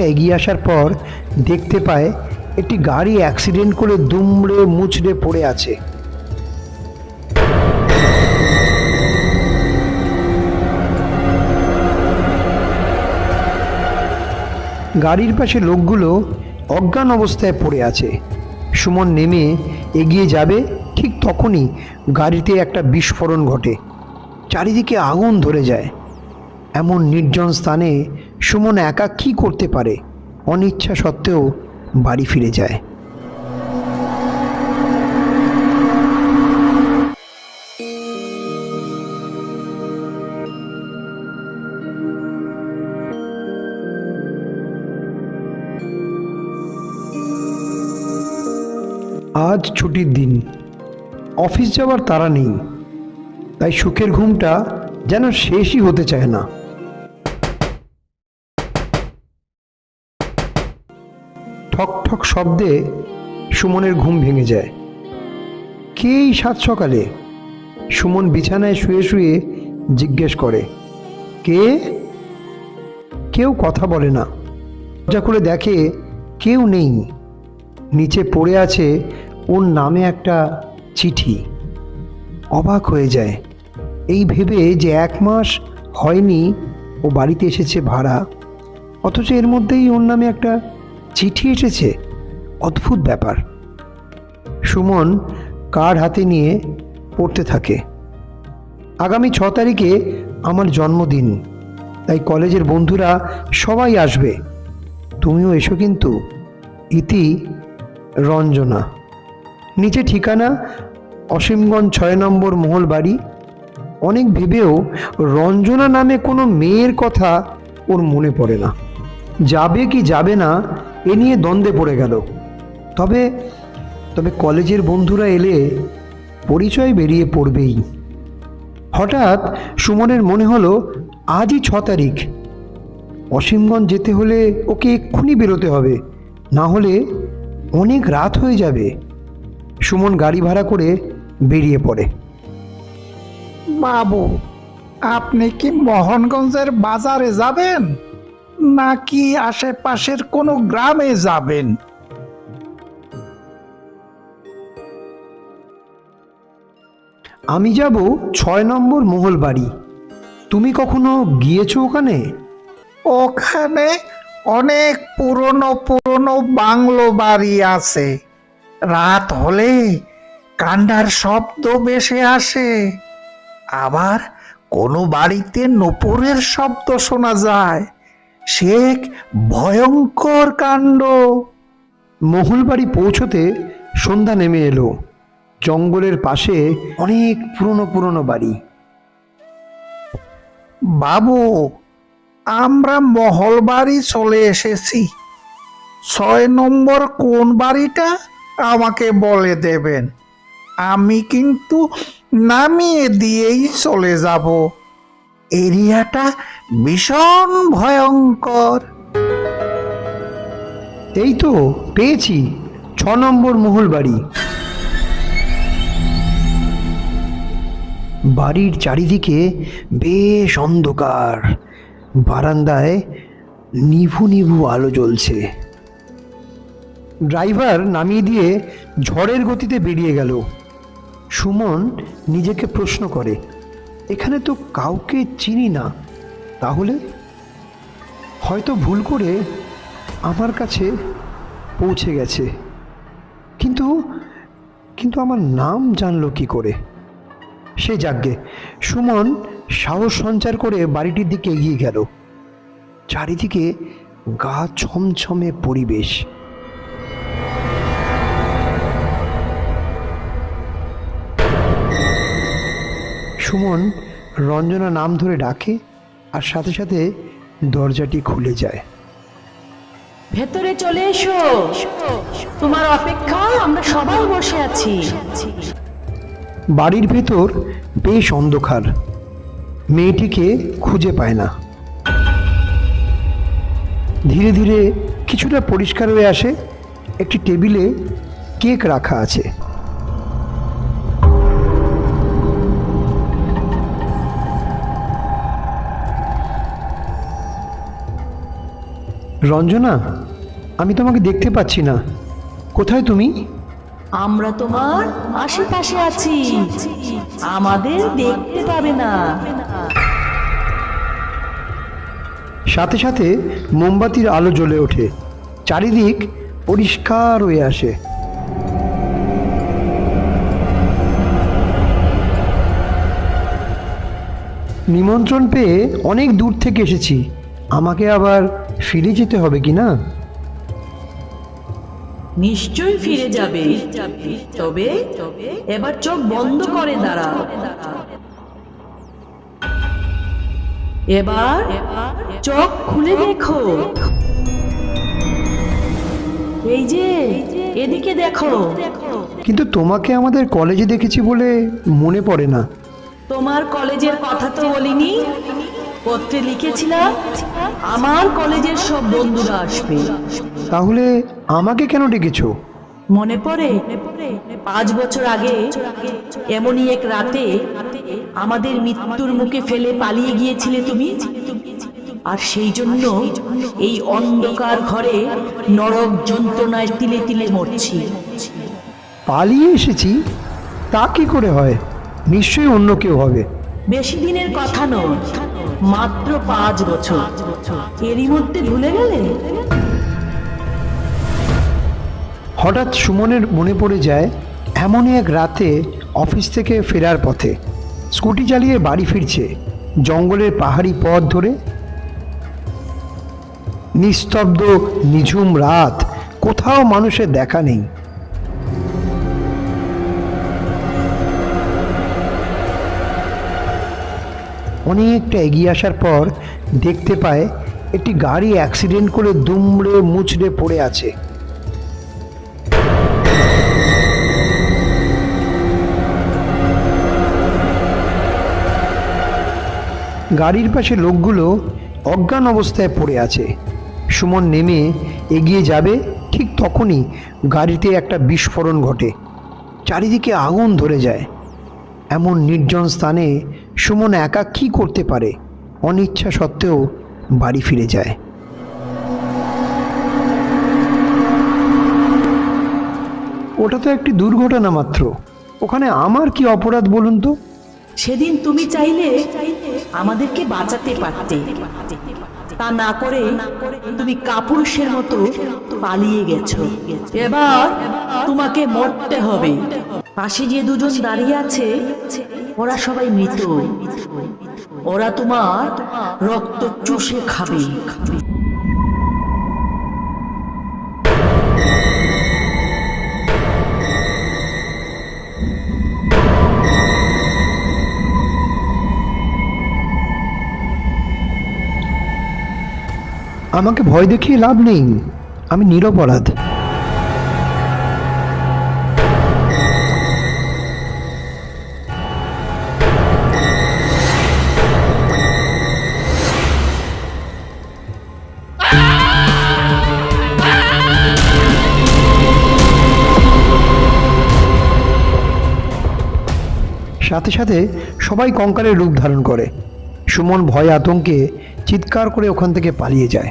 এগিয়ে আসার পর দেখতে পায় একটি গাড়ি অ্যাক্সিডেন্ট করে দুমড়ে মুচড়ে পড়ে আছে। গাড়ির পাশে লোকগুলো অজ্ঞান অবস্থায় পড়ে আছে। সুমন নেমে এগিয়ে যাবে ঠিক তখনই গাড়িতে একটা বিস্ফোরণ ঘটে। চারিদিকে আগুন ধরে যায়। এমন নির্জন স্থানে সুমন একা কী করতে পারে? অনিচ্ছা সত্ত্বেও বাড়ি ফিরে যায়। আজ ছুটির দিন। অফিস যাওয়ার তারা নেই। তাই সুখের ঘুমটা যেন শেষই হতে চায় না। ঠক ঠক শব্দে সুমনের ঘুম ভেঙে যায়। কে এই সাত সকালে? সুমন বিছানায় শুয়ে শুয়ে জিজ্ঞেস করে, কে? কেউ কথা বলে না। দরজা খুলে দেখে কেউ নেই। নিচে পড়ে আছে ওর নামে একটা চিঠি। অবাক হয়ে যায়। এই ভেবে যে এক মাস হয়নি ও বাড়িতে এসেছে ভাড়া, অথচ এর মধ্যেই ওর নামে একটা চিঠি এসেছে। অদ্ভুত ব্যাপার। সুমন কার্ড হাতে নিয়ে পড়তে থাকে। আগামী ছ তারিখে আমার জন্মদিন, তাই কলেজের বন্ধুরা সবাই আসবে। তুমিও এসো কিন্তু। ইতি রঞ্জনা। নিচে ঠিকানা, অসীমগঞ্জ ছয় নম্বর মহল বাড়ি। অনেক ভেবেও রঞ্জনা নামে কোনো মেয়ের কথা ওর মনে পড়ে না। যাবে কি যাবে না এ নিয়ে দ্বন্দ্বে পড়ে গেল। তবে তবে কলেজের বন্ধুরা এলে পরিচয় বেরিয়ে পড়বেই। হঠাৎ সুমনের মনে হলো, আজই ছ তারিখ। অসীমগঞ্জ যেতে হলে ওকে এক্ষুনি বেরোতে হবে, না হলে অনেক রাত হয়ে যাবে। সুমন গাড়ি ভাড়া করে বেরিয়ে পড়ে। বাবু, আপনি কি মোহনগঞ্জের বাজারে যাবেন? নাকি আশেপাশের কোনো গ্রামে যাবেন? আমি যাব ছয় নম্বর মহল বাড়ি। তুমি কখনো গিয়েছো ওখানে? ওখানে অনেক পুরনো পুরনো বাংলো বাড়ি আছে। রাত হলে কান্ডার শব্দ বেশে আসে। আবার কোনো বাড়িতে নপুরের শব্দ শোনা যায়। সে এক ভয়ঙ্কর কাণ্ড। মহল বাড়ি পৌঁছতে সন্ধ্যা নেমে এলো। জঙ্গলের পাশে অনেক পুরনো পুরনো বাড়ি। বাবু, আমরা মহল বাড়ি চলে এসেছি। ছয় নম্বর কোন বাড়িটা আমাকে বলে দেবেন। আমি কিন্তু নামিয়ে দিয়েই চলে যাব। এরিয়াটা ভীষণ ভয়ঙ্কর। এই তো, পেয়েছি। ছ নম্বর মহল বাড়ি। বাড়ির চারিদিকে বেশ অন্ধকার। বারান্দায় নিভু নিভু আলো জ্বলছে। ড্রাইভার নামিয়ে দিয়ে ঝড়ের গতিতে বেরিয়ে গেল। সুমন নিজেকে প্রশ্ন করে এখানে তো কাউকে চিনি না। তাহলে? হয়তো ভুল করে আমার কাছে পৌঁছে গেছে। কিন্তু কিন্তু আমার নাম জানলো কি করে? সে যাগ্যে সুমন সাহস সঞ্চার করে বাড়িটির দিকে এগিয়ে গেল। চারিদিকে গা ছমছমে পরিবেশ। সুমন রঞ্জনা নাম ধরে ডাকে আর সাথে সাথে দরজাটি খুলে যায়। ভেতরে চলে এসো। তোমার অপেক্ষায় আমরা সবাই বসে আছি। বাড়ির ভেতর বেশ অন্ধকার। মেয়েটিকে খুঁজে পায় না। ধীরে ধীরে কিছুটা পরিষ্কার হয়ে আসে। একটি টেবিলে কেক রাখা আছে। রঞ্জনা আমি তোমাকে দেখতে পাচ্ছি না। কোথায় তুমি? আমরা তোমার আশেপাশে আছি। আমাদের দেখতে পাবে না। সাথে সাথে মোমবাতির আলো জ্বলে ওঠে। চারিদিক পরিষ্কার হয়ে আসে। নিমন্ত্রণ পেয়ে অনেক দূর থেকে এসেছি। আমাকে আবার ফিরে যেতে হবে কি না? নিশ্চয়ই ফিরে যাবে। তবে এবার চোখ বন্ধ করে দাঁড়াও। এবার চোখ খুলে দেখো। এই যে এদিকে দেখো। কিন্তু তোমাকে আমাদের কলেজে দেখেছি বলে মনে পড়ে না। তোমার কলেজের কথা তো বলিনি? পত্রে লিখেছিলাম আমার কলেজের সব বন্ধুরা আসবে। তাহলে আমাকে কেন ডেকেছো? মনে পড়ে? পাঁচ বছর আগে এমনই এক রাতে আমাদের মৃত্যুর মুখে ফেলে পালিয়ে গিয়েছিলে তুমি? আর সেই জন্য এই অন্ধকার ঘরে নরক যন্ত্রণায় তিলে তিলে মরছি। পালিয়ে এসেছি? তা কি করে হয়? নিশ্চয়ই অন্য কেউ হবে। বেশি দিনের কথা নয়। মাত্র পাঁচ বছর। এরই মধ্যে ভুলে গেলে? হঠাৎ সুমনের মনে পড়ে যায়, এমনই এক রাতে অফিস থেকে ফেরার পথে। স্কুটি চালিয়ে বাড়ি ফিরছে, জঙ্গলের পাহাড়ি পথ ধরে। নিস্তব্ধ, নিঝুম রাত, কোথাও মানুষের দেখা নেই। অনেকটা এগিয়ে আসার পর দেখতে পায় একটি গাড়ি অ্যাক্সিডেন্ট করে দুমড়ে মুচড়ে পড়ে আছে। গাড়ির পাশে লোকগুলো অজ্ঞান অবস্থায় পড়ে আছে। সুমন নেমে এগিয়ে যাবে, ঠিক তখনই গাড়িতে একটা বিস্ফোরণ ঘটে। চারিদিকে আগুন ধরে যায়। এমন নির্জন স্থানে সুমন একা কি করতে পারে? অনিচ্ছা সত্ত্বেও বাড়ি ফিরে যায়। ওটা তো একটি দুর্ঘটনা মাত্র। ওখানে আমার কি অপরাধ বলুন তো? সেদিন তুমি চাইলে আমাদেরকে বাঁচাতে পারতে। তা না করে তুমি কাপুরুষের মতো পালিয়ে গেছো। এবার তোমাকে মরতে হবে। পাশে যে দুজন দাঁড়িয়ে আছে ওরা সবাই মৃত। ওরা তোমার রক্ত চুষে খাবে। আমাকে ভয় দেখিয়ে লাভ নেই। আমি নিরপরাধ সাথে সাথে সবাই কঙ্কালের রূপ ধারণ করে। সুমন ভয় আতঙ্কে চিৎকার করে ওখান থেকে পালিয়ে যায়।